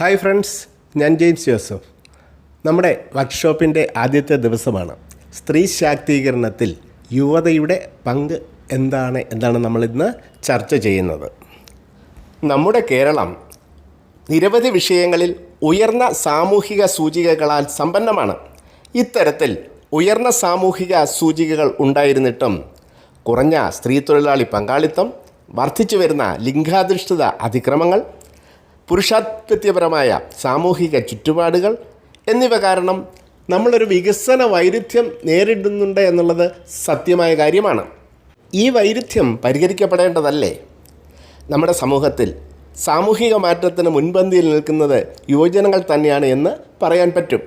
Hi friends ഞാൻ James Joseph. നമ്മുടെ വർക്ക്ഷോപ്പിന്റെ ആദ്യത്തെ ദിവസമാണ്. സ്ത്രീ ശാക്തീകരണത്തിൽ യുവതയുടെ പങ്ക് എന്താണ് എന്നാണ് നമ്മളിന്ന് ചർച്ച ചെയ്യുന്നത്. നമ്മുടെ കേരളം നിരവധി വിഷയങ്ങളിൽ ഉയർന്ന സാമൂഹിക സൂചികകളാൽ സമ്പന്നമാണ്. ഇത്തരത്തിൽ ഉയർന്ന സാമൂഹിക സൂചികകൾ ഉണ്ടായിരുന്നിട്ടും കുറഞ്ഞ സ്ത്രീ തൊഴിലാളി പങ്കാളിത്തം വർദ്ധിച്ചു വരുന്ന ലിംഗാധിഷ്ഠിത അതിക്രമങ്ങൾ പുരുഷാധിപത്യപരമായ സാമൂഹിക ചുറ്റുപാടുകൾ എന്നിവ കാരണം നമ്മളൊരു വികസന വൈരുദ്ധ്യം നേരിടുന്നുണ്ട് എന്നുള്ളത് സത്യമായ കാര്യമാണ്. ഈ വൈരുദ്ധ്യം പരിഹരിക്കപ്പെടേണ്ടതല്ലേ? നമ്മുടെ സമൂഹത്തിൽ സാമൂഹിക മാറ്റത്തിന് മുൻപന്തിയിൽ നിൽക്കുന്നത് യുവജനങ്ങൾ തന്നെയാണ് എന്ന് പറയാൻ പറ്റും.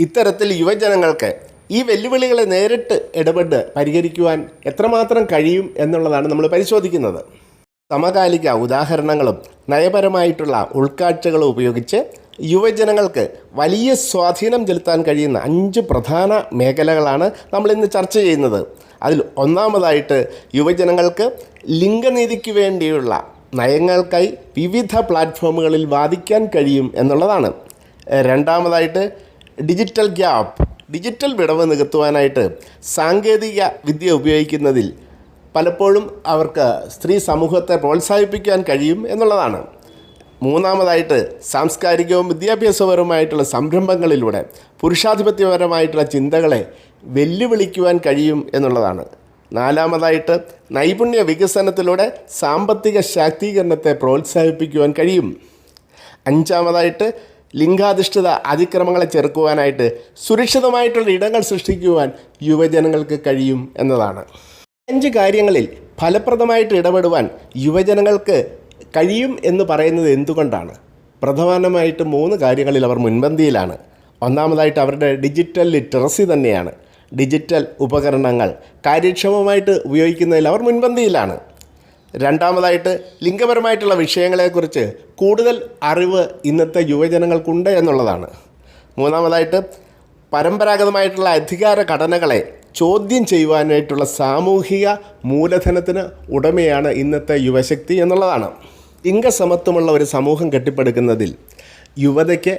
ഇത്തരത്തിൽ യുവജനങ്ങൾക്ക് ഈ വെല്ലുവിളികളെ നേരിട്ട് ഇടപെട്ട് പരിഹരിക്കുവാൻ എത്രമാത്രം കഴിയും എന്നുള്ളതാണ് നമ്മൾ പരിശോധിക്കുന്നത്. സമകാലിക ഉദാഹരണങ്ങളും നയപരമായിട്ടുള്ള ഉൾക്കാഴ്ചകളും ഉപയോഗിച്ച് യുവജനങ്ങൾക്ക് വലിയ സ്വാധീനം ചെലുത്താൻ കഴിയുന്ന അഞ്ച് പ്രധാന മേഖലകളാണ് നമ്മൾ ഇന്ന് ചർച്ച ചെയ്യുന്നത്. അതിൽ ഒന്നാമതായിട്ട് യുവജനങ്ങൾക്ക് ലിംഗനീതിക്ക് വേണ്ടിയുള്ള നയങ്ങൾക്കായി വിവിധ പ്ലാറ്റ്ഫോമുകളിൽ വാദിക്കാൻ കഴിയും എന്നുള്ളതാണ്. രണ്ടാമതായിട്ട് ഡിജിറ്റൽ ഗ്യാപ്പ് ഡിജിറ്റൽ വിടവ് നികത്തുവാനായിട്ട് സാങ്കേതിക വിദ്യ ഉപയോഗിക്കുന്നതിൽ പലപ്പോഴും അവർക്ക് സ്ത്രീ സമൂഹത്തെ പ്രോത്സാഹിപ്പിക്കാൻ കഴിയും എന്നുള്ളതാണ്. മൂന്നാമതായിട്ട് സാംസ്കാരികവും വിദ്യാഭ്യാസപരവുമായിട്ടുള്ള സംരംഭങ്ങളിലൂടെ പുരുഷാധിപത്യപരമായിട്ടുള്ള ചിന്തകളെ വെല്ലുവിളിക്കുവാൻ കഴിയും എന്നുള്ളതാണ്. നാലാമതായിട്ട് നൈപുണ്യ വികസനത്തിലൂടെ സാമ്പത്തിക ശാക്തീകരണത്തെ പ്രോത്സാഹിപ്പിക്കുവാൻ കഴിയും. അഞ്ചാമതായിട്ട് ലിംഗാധിഷ്ഠിത അതിക്രമങ്ങളെ ചെറുക്കുവാനായിട്ട് സുരക്ഷിതമായിട്ടുള്ള ഇടങ്ങൾ സൃഷ്ടിക്കുവാൻ യുവജനങ്ങൾക്ക് കഴിയും എന്നതാണ്. അഞ്ച് കാര്യങ്ങളിൽ ഫലപ്രദമായിട്ട് ഇടപെടുവാൻ യുവജനങ്ങൾക്ക് കഴിയും എന്ന് പറയുന്നത് എന്തുകൊണ്ടാണ്? പ്രധാനമായിട്ട് മൂന്ന് കാര്യങ്ങളിൽ അവർ മുൻപന്തിയിലാണ്. ഒന്നാമതായിട്ട് അവരുടെ ഡിജിറ്റൽ ലിറ്ററസി തന്നെയാണ്. ഡിജിറ്റൽ ഉപകരണങ്ങൾ കാര്യക്ഷമമായിട്ട് ഉപയോഗിക്കുന്നതിൽ അവർ മുൻപന്തിയിലാണ്. രണ്ടാമതായിട്ട് ലിംഗപരമായിട്ടുള്ള വിഷയങ്ങളെക്കുറിച്ച് കൂടുതൽ അറിവ് ഇന്നത്തെ യുവജനങ്ങൾക്കുണ്ട് എന്നുള്ളതാണ്. മൂന്നാമതായിട്ട് പരമ്പരാഗതമായിട്ടുള്ള അധികാര ഘടനകളെ ചോദ്യം ചെയ്യുവാനായിട്ടുള്ള സാമൂഹിക മൂലധനത്തിന് ഉടമയാണ് ഇന്നത്തെ യുവശക്തി എന്നുള്ളതാണ്. ലിംഗസമത്വമുള്ള ഒരു സമൂഹം കെട്ടിപ്പടുക്കുന്നതിൽ യുവതയ്ക്ക്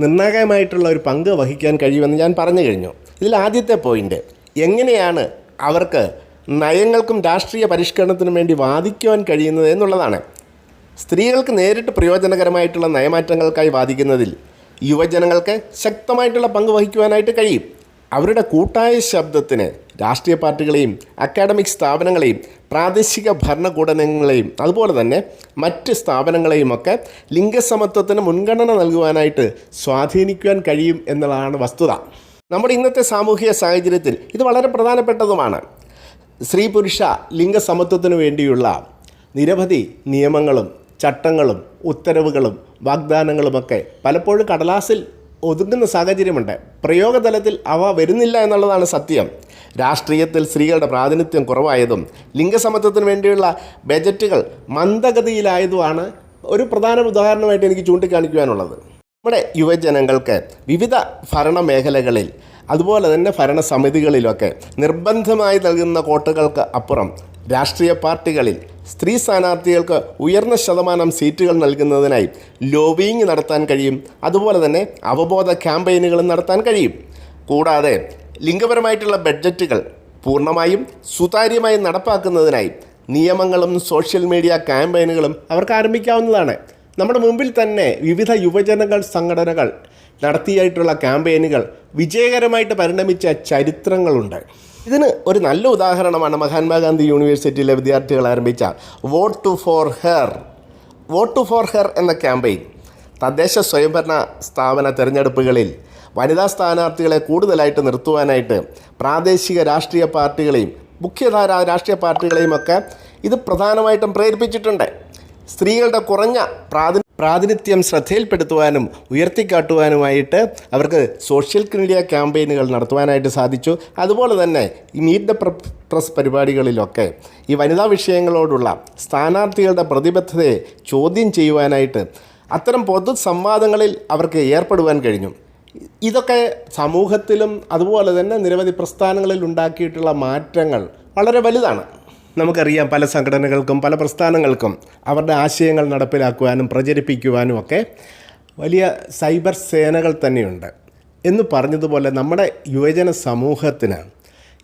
നിർണായകമായിട്ടുള്ള ഒരു പങ്ക് വഹിക്കാൻ കഴിയുമെന്ന് ഞാൻ പറഞ്ഞു കഴിഞ്ഞു. ഇതിൽ ആദ്യത്തെ പോയിന്റ് എങ്ങനെയാണ് അവർക്ക് നയങ്ങൾക്കും രാഷ്ട്രീയ പരിഷ്കരണത്തിനും വേണ്ടി വാദിക്കുവാൻ കഴിയുന്നത് എന്നുള്ളതാണ്. സ്ത്രീകൾക്ക് നേരിട്ട് പ്രയോജനകരമായിട്ടുള്ള നയമാറ്റങ്ങൾക്കായി വാദിക്കുന്നതിൽ യുവജനങ്ങൾക്ക് ശക്തമായിട്ടുള്ള പങ്ക് വഹിക്കുവാനായിട്ട് കഴിയും. അവരുടെ കൂട്ടായ ശബ്ദത്തിന് രാഷ്ട്രീയ പാർട്ടികളെയും അക്കാഡമിക് സ്ഥാപനങ്ങളെയും പ്രാദേശിക ഭരണകൂടങ്ങളെയും അതുപോലെ തന്നെ മറ്റ് സ്ഥാപനങ്ങളെയും ഒക്കെ ലിംഗസമത്വത്തിന് മുൻഗണന നൽകുവാനായിട്ട് സ്വാധീനിക്കുവാൻ കഴിയും എന്നുള്ളതാണ് വസ്തുത. നമ്മുടെ ഇന്നത്തെ സാമൂഹിക സാഹചര്യത്തിൽ ഇത് വളരെ പ്രധാനപ്പെട്ടതുമാണ്. സ്ത്രീ പുരുഷ ലിംഗസമത്വത്തിനു വേണ്ടിയുള്ള നിരവധി നിയമങ്ങളും ചട്ടങ്ങളും ഉത്തരവുകളും വാഗ്ദാനങ്ങളുമൊക്കെ പലപ്പോഴും കടലാസിൽ ഒതുങ്ങുന്ന സാഹചര്യമുണ്ട്. പ്രയോഗതലത്തിൽ അവ വരുന്നില്ല എന്നുള്ളതാണ് സത്യം. രാഷ്ട്രീയത്തിൽ സ്ത്രീകളുടെ പ്രാതിനിധ്യം കുറവായതും ലിംഗസമത്വത്തിന് വേണ്ടിയുള്ള ബജറ്റുകൾ മന്ദഗതിയിലായതുമാണ് ഒരു പ്രധാന ഉദാഹരണമായിട്ട് എനിക്ക് ചൂണ്ടിക്കാണിക്കുവാനുള്ളത്. നമ്മുടെ യുവജനങ്ങൾക്ക് വിവിധ ഭരണ മേഖലകളിൽ അതുപോലെ തന്നെ ഭരണസമിതികളിലൊക്കെ നിർബന്ധമായി നൽകുന്ന കോട്ടകൾക്ക് അപ്പുറം രാഷ്ട്രീയ പാർട്ടികളിൽ സ്ത്രീ സ്ഥാനാർത്ഥികൾക്ക് ഉയർന്ന ശതമാനം സീറ്റുകൾ നൽകുന്നതിനായി ലോബിയിങ് നടത്താൻ കഴിയും. അതുപോലെ തന്നെ അവബോധ ക്യാമ്പയിനുകളും നടത്താൻ കഴിയും. കൂടാതെ ലിംഗപരമായിട്ടുള്ള ബഡ്ജറ്റുകൾ പൂർണമായും സുതാര്യമായി നടപ്പാക്കുന്നതിനായി നിയമങ്ങളും സോഷ്യൽ മീഡിയ ക്യാമ്പയിനുകളും അവർക്ക് ആരംഭിക്കാവുന്നതാണ്. നമ്മുടെ മുമ്പിൽ തന്നെ വിവിധ യുവജനങ്ങൾ സംഘടനകൾ നടത്തിയായിട്ടുള്ള ക്യാമ്പയിനുകൾ വിജയകരമായിട്ട് പരിണമിച്ച ചരിത്രങ്ങളുണ്ട്. ഇതിന് ഒരു നല്ല ഉദാഹരണമാണ് മഹാത്മാഗാന്ധി യൂണിവേഴ്സിറ്റിയിലെ വിദ്യാർത്ഥികൾ ആരംഭിച്ച vote to for her. Vote to for her എന്ന ക്യാമ്പയിൻ തദ്ദേശ സ്വയംഭരണ സ്ഥാപന തിരഞ്ഞെടുപ്പുകളിൽ വനിതാ സ്ഥാനാർത്ഥികളെ കൂടുതലായിട്ട് നിർത്തുവാനായിട്ട് പ്രാദേശിക രാഷ്ട്രീയ പാർട്ടികളെയും മുഖ്യധാര രാഷ്ട്രീയ പാർട്ടികളെയും ഒക്കെ ഇത് പ്രധാനമായിട്ടും പ്രേരിപ്പിച്ചിട്ടുണ്ട്. സ്ത്രീകളുടെ കുറഞ്ഞ പ്രാതി പ്രാതിനിധ്യം ശ്രദ്ധയിൽപ്പെടുത്തുവാനും ഉയർത്തിക്കാട്ടുവാനുമായിട്ട് അവർക്ക് സോഷ്യൽ മീഡിയ ക്യാമ്പയിനുകൾ നടത്തുവാനായിട്ട് സാധിച്ചു. അതുപോലെ തന്നെ ഈ മീറ്റ് ദ പ്രസ് പരിപാടികളിലൊക്കെ ഈ വനിതാ വിഷയങ്ങളോടുള്ള സ്ഥാനാർത്ഥികളുടെ പ്രതിബദ്ധതയെ ചോദ്യം ചെയ്യുവാനായിട്ട് അത്തരം പൊതു സംവാദങ്ങളിൽ അവർക്ക് ഏർപ്പെടുവാൻ കഴിഞ്ഞു. ഇതൊക്കെ സമൂഹത്തിലും അതുപോലെ തന്നെ നിരവധി പ്രസ്ഥാനങ്ങളിൽ ഉണ്ടാക്കിയിട്ടുള്ള മാറ്റങ്ങൾ വളരെ വലുതാണ്. നമുക്കറിയാം പല സംഘടനകൾക്കും പല പ്രസ്ഥാനങ്ങൾക്കും അവരുടെ ആശയങ്ങൾ നടപ്പിലാക്കുവാനും പ്രചരിപ്പിക്കുവാനും ഒക്കെ വലിയ സൈബർ സേനകൾ തന്നെയുണ്ട്. എന്ന് പറഞ്ഞതുപോലെ നമ്മുടെ യുവജന സമൂഹത്തിന്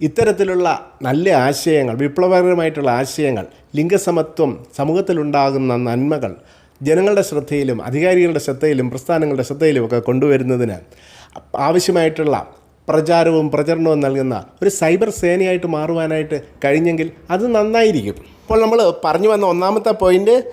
ഇത്തരത്തിലുള്ള നല്ല ആശയങ്ങൾ വിപ്ലവകരമായിട്ടുള്ള ആശയങ്ങൾ ലിംഗസമത്വം സമൂഹത്തിലുണ്ടാകുന്ന നന്മകൾ ജനങ്ങളുടെ ശ്രദ്ധയിലും അധികാരികളുടെ ശ്രദ്ധയിലും പ്രസ്ഥാനങ്ങളുടെ ശ്രദ്ധയിലും ഒക്കെ കൊണ്ടുവരുന്നതിന് ആവശ്യമായിട്ടുള്ള പ്രചാരവും പ്രചരണവും നൽകുന്ന ഒരു സൈബർ സേനയായിട്ട് മാറുവാനായിട്ട് കഴിഞ്ഞെങ്കിൽ അത് നന്നായിരിക്കും. അപ്പോൾ നമ്മൾ പറഞ്ഞു വന്ന ഒന്നാമത്തെ പോയിന്റ്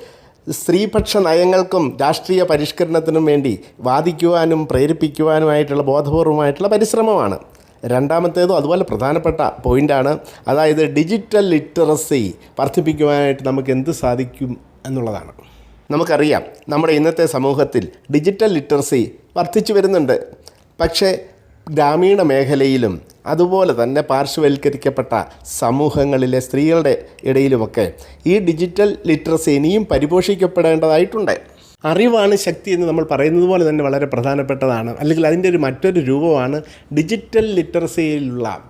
സ്ത്രീപക്ഷ നയങ്ങൾക്കും രാഷ്ട്രീയ പരിഷ്കരണത്തിനും വേണ്ടി വാദിക്കുവാനും പ്രേരിപ്പിക്കുവാനുമായിട്ടുള്ള ബോധപൂർവമായിട്ടുള്ള പരിശ്രമമാണ്. രണ്ടാമത്തേതും അതുപോലെ പ്രധാനപ്പെട്ട പോയിന്റാണ് അതായത് ഡിജിറ്റൽ ലിറ്ററസി വർദ്ധിപ്പിക്കുവാനായിട്ട് നമുക്ക് എന്ത് സാധിക്കും എന്നുള്ളതാണ്. നമുക്കറിയാം നമ്മുടെ ഇന്നത്തെ സമൂഹത്തിൽ ഡിജിറ്റൽ ലിറ്ററസി വർദ്ധിച്ചു വരുന്നുണ്ട്. പക്ഷേ ഗ്രാമീണ മേഖലയിലും അതുപോലെ തന്നെ പാർശ്വവൽക്കരിക്കപ്പെട്ട സമൂഹങ്ങളിലെ സ്ത്രീകളുടെ ഇടയിലുമൊക്കെ ഈ ഡിജിറ്റൽ ലിറ്ററസി ഇനിയും പരിപോഷിക്കപ്പെടേണ്ടതായിട്ടുണ്ട്. അറിവാണ് ശക്തി എന്ന് നമ്മൾ പറയുന്നത് പോലെ തന്നെ വളരെ പ്രധാനപ്പെട്ടതാണ്. അല്ലെങ്കിൽ അതിന്റെ ഒരു മറ്റൊരു രൂപമാണ് ഡിജിറ്റൽ ലിറ്ററസിയിലുള്ള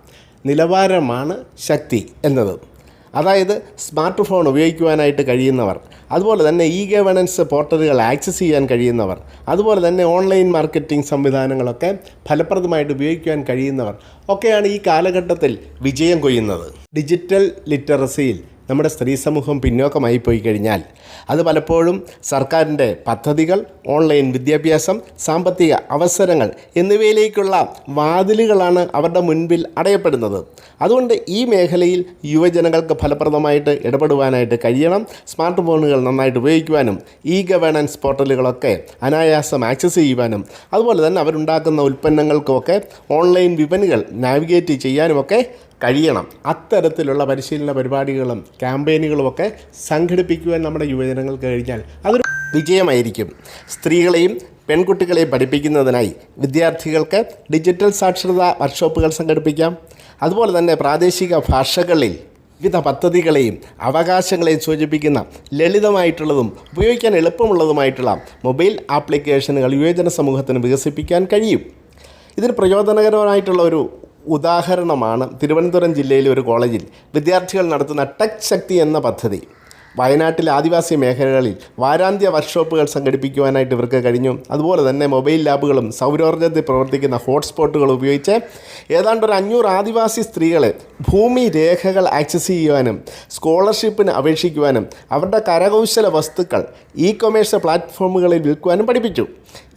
നിലവാരമാണ് ശക്തി എന്നത്. അതായത് സ്മാർട്ട് ഫോൺ ഉപയോഗിക്കുവാനായിട്ട് കഴിയുന്നവർ അതുപോലെ തന്നെ ഇ ഗവേണൻസ് പോർട്ടലുകൾ ആക്സസ് ചെയ്യാൻ കഴിയുന്നവർ അതുപോലെ തന്നെ ഓൺലൈൻ മാർക്കറ്റിംഗ് സംവിധാനങ്ങളൊക്കെ ഫലപ്രദമായിട്ട് ഉപയോഗിക്കുവാൻ കഴിയുന്നവർ ഒക്കെയാണ് ഈ കാലഘട്ടത്തിൽ വിജയം കൊയ്യുന്നത്. ഡിജിറ്റൽ ലിറ്ററസിയിൽ നമ്മുടെ സ്ത്രീ സമൂഹം പിന്നോക്കമായി പോയി കഴിഞ്ഞാൽ അത് പലപ്പോഴും സർക്കാരിന്റെ പദ്ധതികൾ ഓൺലൈൻ വിദ്യാഭ്യാസം സാമ്പത്തിക അവസരങ്ങൾ എന്നിവയിലേക്കുള്ള വാതിലുകളാണ് അവരുടെ മുൻപിൽ അടയപ്പെടുന്നത്. അതുകൊണ്ട് ഈ മേഖലയിൽ യുവജനങ്ങൾക്ക് ഫലപ്രദമായിട്ട് ഇടപെടുവാനായിട്ട് കഴിയണം. സ്മാർട്ട് ഫോണുകൾ നന്നായിട്ട് ഉപയോഗിക്കുവാനും ഇ ഗവേണൻസ് പോർട്ടലുകളൊക്കെ അനായാസം ആക്സസ് ചെയ്യുവാനും അതുപോലെ തന്നെ അവരുണ്ടാക്കുന്ന ഉൽപ്പന്നങ്ങൾക്കുമൊക്കെ ഓൺലൈൻ വിപണികൾ നാവിഗേറ്റ് ചെയ്യാനുമൊക്കെ കഴിയണം. അത്തരത്തിലുള്ള പരിശീലന പരിപാടികളും ക്യാമ്പയിനുകളുമൊക്കെ സംഘടിപ്പിക്കുവാൻ നമ്മുടെ യുവജനങ്ങൾക്ക് കഴിഞ്ഞാൽ അതൊരു വിജയമായിരിക്കും. സ്ത്രീകളെയും പെൺകുട്ടികളെയും പഠിപ്പിക്കുന്നതിനായി വിദ്യാർത്ഥികൾക്ക് ഡിജിറ്റൽ സാക്ഷരതാ വർക്ക്ഷോപ്പുകൾ സംഘടിപ്പിക്കാം. അതുപോലെ തന്നെ പ്രാദേശിക ഭാഷകളിൽ വിവിധ പദ്ധതികളെയും അവകാശങ്ങളെയും സൂചിപ്പിക്കുന്ന ലളിതമായിട്ടുള്ളതും ഉപയോഗിക്കാൻ എളുപ്പമുള്ളതുമായിട്ടുള്ള മൊബൈൽ ആപ്ലിക്കേഷനുകൾ യുവജന സമൂഹത്തിന് വികസിപ്പിക്കാൻ കഴിയും. ഇതിന് പ്രയോജനകരമായിട്ടുള്ള ഒരു ഉദാഹരണമാണ് തിരുവനന്തപുരം ജില്ലയിലെ ഒരു കോളേജിൽ വിദ്യാർത്ഥികൾ നടത്തുന്ന ടെക് ശക്തി എന്ന പദ്ധതി. വയനാട്ടിലെ ആദിവാസി മേഖലകളിൽ വാരാന്ത്യ വർക്ക്ഷോപ്പുകൾ സംഘടിപ്പിക്കുവാനായിട്ട് ഇവർക്ക് കഴിഞ്ഞു. അതുപോലെ തന്നെ മൊബൈൽ ലാബുകളും സൗരോർജത്തിൽ പ്രവർത്തിക്കുന്ന ഹോട്ട്സ്പോട്ടുകൾ ഉപയോഗിച്ച് ഏതാണ്ട് ഒരു അഞ്ഞൂറ് ആദിവാസി സ്ത്രീകളെ ഭൂമി രേഖകൾ ആക്സസ് ചെയ്യുവാനും സ്കോളർഷിപ്പിന് അപേക്ഷിക്കുവാനും അവരുടെ കരകൗശല വസ്തുക്കൾ ഇ കൊമേഴ്സ് പ്ലാറ്റ്ഫോമുകളിൽ വിൽക്കുവാനും പഠിപ്പിച്ചു.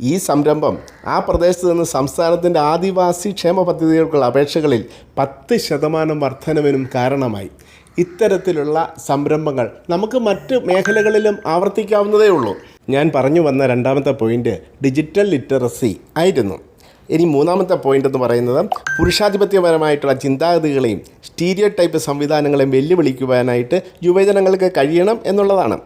ഈ സംരംഭം ആ പ്രദേശത്ത് നിന്ന് സംസ്ഥാനത്തിന്റെ ആദിവാസി ക്ഷേമ പദ്ധതികൾക്കുള്ള അപേക്ഷകളിൽ പത്ത് ശതമാനം വർധനവിനും കാരണമായി. ഇത്തരത്തിലുള്ള സംരംഭങ്ങൾ നമുക്ക് മറ്റ് മേഖലകളിലും ആവർത്തിക്കാവുന്നതേ ഉള്ളൂ. ഞാൻ പറഞ്ഞു വന്ന രണ്ടാമത്തെ പോയിന്റ് ഡിജിറ്റൽ ലിറ്ററസി ആയിരുന്നു. ഇനി മൂന്നാമത്തെ പോയിന്റ് എന്ന് പറയുന്നത് പുരുഷാധിപത്യപരമായിട്ടുള്ള ചിന്താഗതികളെയും സ്റ്റീരിയോ ടൈപ്പ് സംവിധാനങ്ങളെയും വെല്ലുവിളിക്കുവാനായിട്ട് യുവജനങ്ങൾക്ക് കഴിയണം എന്നുള്ളതാണ്.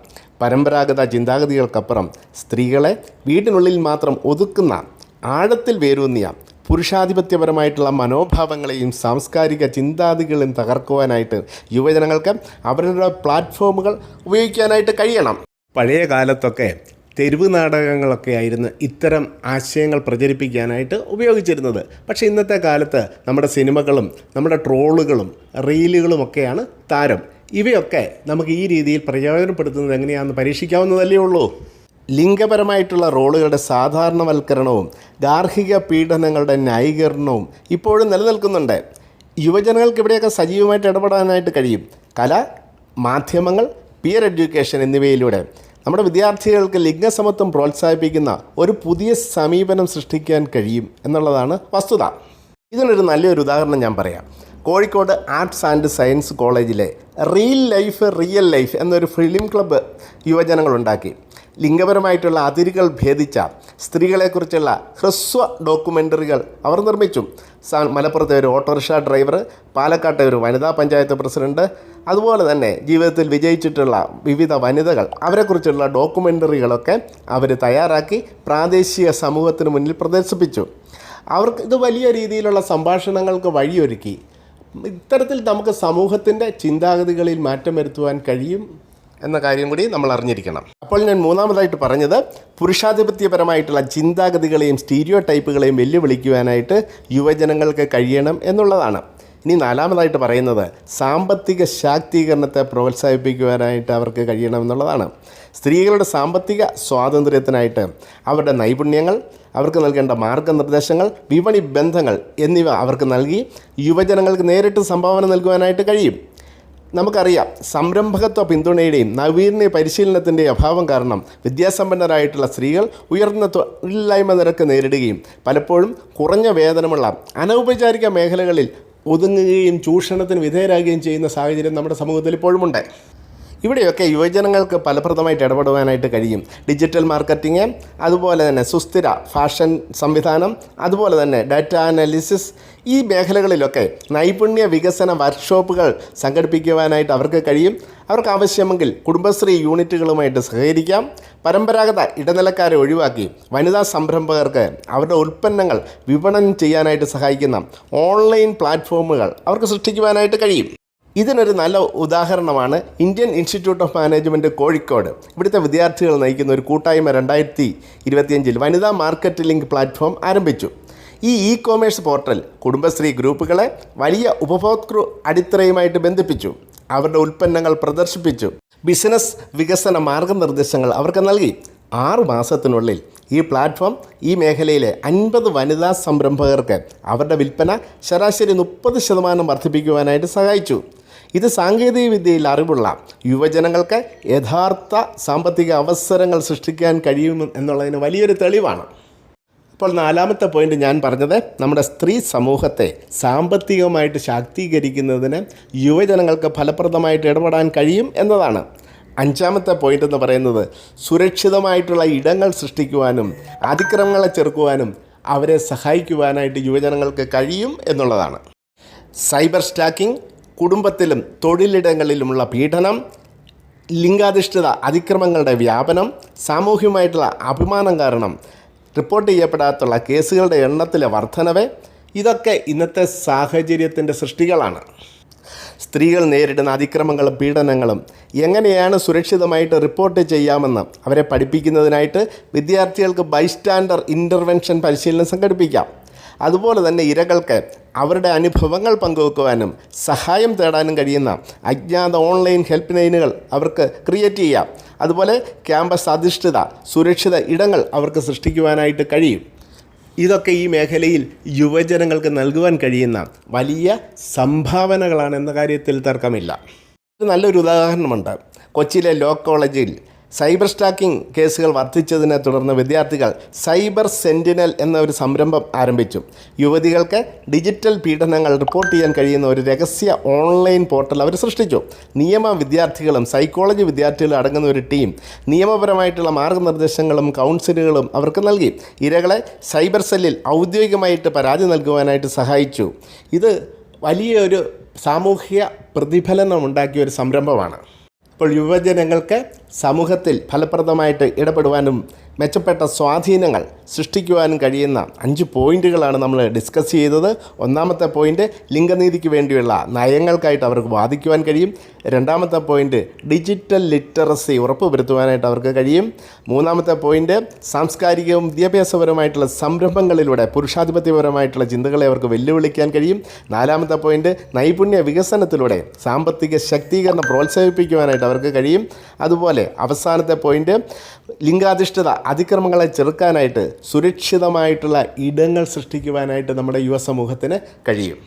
പരമ്പരാഗത ചിന്താഗതികൾക്കപ്പുറം സ്ത്രീകളെ വീടിനുള്ളിൽ മാത്രം ഒതുക്കുന്ന ആഴത്തിൽ വേരൂന്നിയ പുരുഷാധിപത്യപരമായിട്ടുള്ള മനോഭാവങ്ങളെയും സാംസ്കാരിക ചിന്താഗതികളെയും തകർക്കുവാനായിട്ട് യുവജനങ്ങൾക്ക് അവരുടെ പ്ലാറ്റ്ഫോമുകൾ ഉപയോഗിക്കാനായിട്ട് കഴിയണം. പഴയ കാലത്തൊക്കെ തെരുവ് നാടകങ്ങളൊക്കെ ആയിരുന്നു ഇത്തരം ആശയങ്ങൾ പ്രചരിപ്പിക്കാനായിട്ട് ഉപയോഗിച്ചിരുന്നത്. പക്ഷേ ഇന്നത്തെ കാലത്ത് നമ്മുടെ സിനിമകളും നമ്മുടെ ട്രോളുകളും റീലുകളുമൊക്കെയാണ് താരം. ഇവയൊക്കെ നമുക്ക് ഈ രീതിയിൽ പ്രയോജനപ്പെടുത്തുന്നത് എങ്ങനെയാണെന്ന് പരീക്ഷിക്കാവുന്നതല്ലേ ഉള്ളൂ. ലിംഗപരമായിട്ടുള്ള റോളുകളുടെ സാധാരണവൽക്കരണവും ഗാർഹിക പീഡനങ്ങളുടെ ന്യായീകരണവും ഇപ്പോഴും നിലനിൽക്കുന്നുണ്ട്. യുവജനങ്ങൾക്ക് ഇവിടെയൊക്കെ സജീവമായിട്ട് ഇടപെടാനായിട്ട് കഴിയും. കല മാധ്യമങ്ങൾ പിയർ എഡ്യൂക്കേഷൻ എന്നിവയിലൂടെ. നമ്മുടെ വിദ്യാർത്ഥികൾക്ക് ലിംഗസമത്വം പ്രോത്സാഹിപ്പിക്കുന്ന ഒരു പുതിയ സമീപനം സൃഷ്ടിക്കാൻ കഴിയും എന്നുള്ളതാണ് വസ്തുത. ഇതിനൊരു നല്ലൊരു ഉദാഹരണം ഞാൻ പറയാം. കോഴിക്കോട് ആർട്സ് ആൻഡ് സയൻസ് കോളേജിലെ റിയൽ ലൈഫ് റിയൽ ലൈഫ് എന്നൊരു ഫിലിം ക്ലബ്ബ് യുവജനങ്ങളുണ്ടാക്കി. ലിംഗപരമായിട്ടുള്ള അതിരുകൾ ഭേദിച്ച സ്ത്രീകളെക്കുറിച്ചുള്ള ഹ്രസ്വ ഡോക്യുമെന്ററികൾ അവർ നിർമ്മിച്ചു. മലപ്പുറത്തെ ഒരു ഓട്ടോറിക്ഷ ഡ്രൈവർ പാലക്കാട്ടെ ഒരു വനിതാ പഞ്ചായത്ത് പ്രസിഡന്റ് അതുപോലെ തന്നെ ജീവിതത്തിൽ വിജയിച്ചിട്ടുള്ള വിവിധ വനിതകൾ. അവരെക്കുറിച്ചുള്ള ഡോക്യുമെന്ററികളൊക്കെ അവർ തയ്യാറാക്കി പ്രാദേശിക സമൂഹത്തിന് മുന്നിൽ പ്രദർശിപ്പിച്ചു. അവർക്ക് ഇത് വലിയ രീതിയിലുള്ള സംഭാഷണങ്ങൾക്ക് വഴിയൊരുക്കി. ഇത്തരത്തിൽ നമുക്ക് സമൂഹത്തിന്റെ ചിന്താഗതികളിൽ മാറ്റം വരുത്തുവാൻ കഴിയും? എന്ന കാര്യം കൂടി നമ്മൾ അറിഞ്ഞിരിക്കണം. അപ്പോൾ ഞാൻ മൂന്നാമതായിട്ട് പറഞ്ഞത് പുരുഷാധിപത്യപരമായിട്ടുള്ള ചിന്താഗതികളെയും സ്റ്റീരിയോ ടൈപ്പുകളെയും വെല്ലുവിളിക്കുവാനായിട്ട് യുവജനങ്ങൾക്ക് കഴിയണം എന്നുള്ളതാണ്. ഇനി നാലാമതായിട്ട് പറയുന്നത് സാമ്പത്തിക ശാക്തീകരണത്തെ പ്രോത്സാഹിപ്പിക്കുവാനായിട്ട് അവർക്ക് കഴിയണം എന്നുള്ളതാണ്. സ്ത്രീകളുടെ സാമ്പത്തിക സ്വാതന്ത്ര്യത്തിനായിട്ട് അവരുടെ നൈപുണ്യങ്ങൾ അവർക്ക് നൽകേണ്ട മാർഗനിർദ്ദേശങ്ങൾ വിപണി ബന്ധങ്ങൾ എന്നിവ അവർക്ക് നൽകി യുവജനങ്ങൾക്ക് നേരിട്ട് സംഭാവന നൽകുവാനായിട്ട് കഴിയും. നമുക്കറിയാം സംരംഭകത്വ പിന്തുണയുടെയും നവീന പരിശീലനത്തിന്റെയും അഭാവം കാരണം വിദ്യാസമ്പന്നരായിട്ടുള്ള സ്ത്രീകൾ ഉയർന്ന തൊഴിലില്ലായ്മ നിരക്ക് നേരിടുകയും പലപ്പോഴും കുറഞ്ഞ വേതനമുള്ള അനൗപചാരിക മേഖലകളിൽ ഒതുങ്ങുകയും ചൂഷണത്തിന് വിധേയരാകുകയും ചെയ്യുന്ന സാഹചര്യം നമ്മുടെ സമൂഹത്തിൽ ഇപ്പോഴുമുണ്ട്. ഇവിടെയൊക്കെ യുവജനങ്ങൾക്ക് ഫലപ്രദമായിട്ട് ഇടപെടുവാനായിട്ട് കഴിയും. ഡിജിറ്റൽ മാർക്കറ്റിംഗ് അതുപോലെ തന്നെ സുസ്ഥിര ഫാഷൻ സംവിധാനം അതുപോലെ തന്നെ ഡാറ്റ അനാലിസിസ് ഈ മേഖലകളിലൊക്കെ നൈപുണ്യ വികസന വർക്ക്ഷോപ്പുകൾ സംഘടിപ്പിക്കുവാനായിട്ട് അവർക്ക് കഴിയും. അവർക്ക് ആവശ്യമെങ്കിൽ കുടുംബശ്രീ യൂണിറ്റുകളുമായിട്ട് സഹകരിക്കാം. പരമ്പരാഗത ഇടനിലക്കാരെ ഒഴിവാക്കി വനിതാ സംരംഭകർക്ക് അവരുടെ ഉൽപ്പന്നങ്ങൾ വിപണനം ചെയ്യാനായിട്ട് സഹായിക്കുന്ന ഓൺലൈൻ പ്ലാറ്റ്ഫോമുകൾ അവർക്ക് സൃഷ്ടിക്കുവാനായിട്ട് കഴിയും. ഇതിനൊരു നല്ല ഉദാഹരണമാണ് Indian Institute of Management Kozhikode. ഇവിടുത്തെ വിദ്യാർത്ഥികൾ നയിക്കുന്ന ഒരു കൂട്ടായ്മ രണ്ടായിരത്തി ഇരുപത്തിയഞ്ചിൽ വനിതാ മാർക്കറ്റ് ലിങ്ക് പ്ലാറ്റ്ഫോം ആരംഭിച്ചു. ഈ ഇ കോമേഴ്സ് പോർട്ടൽ കുടുംബശ്രീ ഗ്രൂപ്പുകളെ വലിയ ഉപഭോക്തൃ അടിത്തറയുമായിട്ട് ബന്ധിപ്പിച്ചു. അവരുടെ ഉൽപ്പന്നങ്ങൾ പ്രദർശിപ്പിച്ചു. ബിസിനസ് വികസന മാർഗനിർദ്ദേശങ്ങൾ അവർക്ക് നൽകി. ആറു മാസത്തിനുള്ളിൽ ഈ പ്ലാറ്റ്ഫോം ഈ മേഖലയിലെ അൻപത് വനിതാ സംരംഭകർക്ക് അവരുടെ വിൽപ്പന ശരാശരി മുപ്പത് ശതമാനം വർദ്ധിപ്പിക്കുവാനായിട്ട് സഹായിച്ചു. ഇത് സാങ്കേതിക വിദ്യയിൽ അറിവുള്ള യുവജനങ്ങൾക്ക് യഥാർത്ഥ സാമ്പത്തിക അവസരങ്ങൾ സൃഷ്ടിക്കാൻ കഴിയും എന്നുള്ളതിന് വലിയൊരു തെളിവാണ്. അപ്പോൾ നാലാമത്തെ പോയിന്റ് ഞാൻ പറഞ്ഞത് നമ്മുടെ സ്ത്രീ സമൂഹത്തെ സാമ്പത്തികമായിട്ട് ശാക്തീകരിക്കുന്നതിന് യുവജനങ്ങൾക്ക് ഫലപ്രദമായിട്ട് ഇടപെടാൻ കഴിയും എന്നതാണ്. അഞ്ചാമത്തെ പോയിന്റ് എന്ന് പറയുന്നത് സുരക്ഷിതമായിട്ടുള്ള ഇടങ്ങൾ സൃഷ്ടിക്കുവാനും അതിക്രമങ്ങളെ ചെറുക്കുവാനും അവരെ സഹായിക്കുവാനായിട്ട് യുവജനങ്ങൾക്ക് കഴിയും എന്നുള്ളതാണ്. സൈബർ സ്റ്റാക്കിംഗ് കുടുംബത്തിലും തൊഴിലിടങ്ങളിലുമുള്ള പീഡനം ലിംഗാധിഷ്ഠിത അതിക്രമങ്ങളുടെ വ്യാപനം സാമൂഹ്യമായിട്ടുള്ള അഭിമാനം കാരണം റിപ്പോർട്ട് ചെയ്യപ്പെടാത്തുള്ള കേസുകളുടെ എണ്ണത്തിലെ വർധനവ് ഇതൊക്കെ ഇന്നത്തെ സാഹചര്യത്തിന്റെ സൃഷ്ടികളാണ്. സ്ത്രീകൾ നേരിടുന്ന അതിക്രമങ്ങളും പീഡനങ്ങളും എങ്ങനെയാണ് സുരക്ഷിതമായിട്ട് റിപ്പോർട്ട് ചെയ്യാമെന്ന് അവരെ പഠിപ്പിക്കുന്നതിനായിട്ട് വിദ്യാർത്ഥികൾക്ക് ബൈസ്റ്റാൻഡർ ഇന്റർവെൻഷൻ പരിശീലനം സംഘടിപ്പിക്കാം. അതുപോലെ തന്നെ ഇരകൾക്ക് അവരുടെ അനുഭവങ്ങൾ പങ്കുവെക്കുവാനും സഹായം തേടാനും കഴിയുന്ന അജ്ഞാത ഓൺലൈൻ ഹെൽപ്പ് ലൈനുകൾ അവർക്ക് ക്രിയേറ്റ് ചെയ്യാം. അതുപോലെ ക്യാമ്പസ് അധിഷ്ഠിത സുരക്ഷിത ഇടങ്ങൾ അവർക്ക് സൃഷ്ടിക്കുവാനായിട്ട് കഴിയും. ഇതൊക്കെ ഈ മേഖലയിൽ യുവജനങ്ങൾക്ക് നൽകുവാൻ കഴിയുന്ന വലിയ സംഭാവനകളാണ് എന്ന കാര്യത്തിൽ തർക്കമില്ല. നല്ലൊരു ഉദാഹരണമുണ്ട്. കൊച്ചിയിലെ ലോ കോളേജിൽ സൈബർ സ്റ്റാക്കിംഗ് കേസുകൾ വർദ്ധിച്ചതിനെ തുടർന്ന് വിദ്യാർത്ഥികൾ സൈബർ സെന്റിനൽ എന്ന ഒരു സംരംഭം ആരംഭിച്ചു. യുവതികൾക്ക് ഡിജിറ്റൽ പീഡനങ്ങൾ റിപ്പോർട്ട് ചെയ്യാൻ കഴിയുന്ന ഒരു രഹസ്യ ഓൺലൈൻ പോർട്ടൽ അവർ സൃഷ്ടിച്ചു. നിയമ വിദ്യാർത്ഥികളും സൈക്കോളജി വിദ്യാർത്ഥികളും അടങ്ങുന്ന ഒരു ടീം നിയമപരമായിട്ടുള്ള മാർഗനിർദ്ദേശങ്ങളും കൗൺസിലുകളും അവർക്ക് നൽകി. ഇരകളെ സൈബർ സെല്ലിൽ ഔദ്യോഗികമായിട്ട് പരാതി നൽകുവാനായിട്ട് സഹായിച്ചു. ഇത് വലിയൊരു സാമൂഹിക പ്രതിഫലനം ഉണ്ടാക്കിയ ഒരു സംരംഭമാണ്. ഇപ്പോൾ യുവജനങ്ങൾക്ക് സമൂഹത്തിൽ ഫലപ്രദമായിട്ട് ഇടപെടുവാനും മെച്ചപ്പെട്ട സ്വാധീനങ്ങൾ സൃഷ്ടിക്കുവാനും കഴിയുന്ന അഞ്ച് പോയിന്റുകളാണ് നമ്മൾ ഡിസ്കസ് ചെയ്തത്. ഒന്നാമത്തെ പോയിന്റ് ലിംഗനീതിക്ക് വേണ്ടിയുള്ള നയങ്ങൾക്കായിട്ട് അവർക്ക് വാദിക്കുവാൻ കഴിയും. രണ്ടാമത്തെ പോയിന്റ് ഡിജിറ്റൽ ലിറ്ററസി ഉറപ്പുവരുത്തുവാനായിട്ട് അവർക്ക് കഴിയും. മൂന്നാമത്തെ പോയിന്റ് സാംസ്കാരികവും വിദ്യാഭ്യാസപരമായിട്ടുള്ള സംരംഭങ്ങളിലൂടെ പുരുഷാധിപത്യപരമായിട്ടുള്ള ചിന്തകളെ അവർക്ക് വെല്ലുവിളിക്കാൻ കഴിയും. നാലാമത്തെ പോയിന്റ് നൈപുണ്യ വികസനത്തിലൂടെ സാമ്പത്തിക ശക്തീകരണം പ്രോത്സാഹിപ്പിക്കുവാനായിട്ട് അവർക്ക് കഴിയും. അതുപോലെ അവസാനത്തെ പോയിന്റ് ലിംഗാധിഷ്ഠിത അതിക്രമങ്ങളെ ചെറുക്കാനായിട്ട് സുരക്ഷിതമായിട്ടുള്ള ഇടങ്ങൾ സൃഷ്ടിക്കുവാനായിട്ട് നമ്മുടെ യുവ സമൂഹത്തിന് കഴിയും.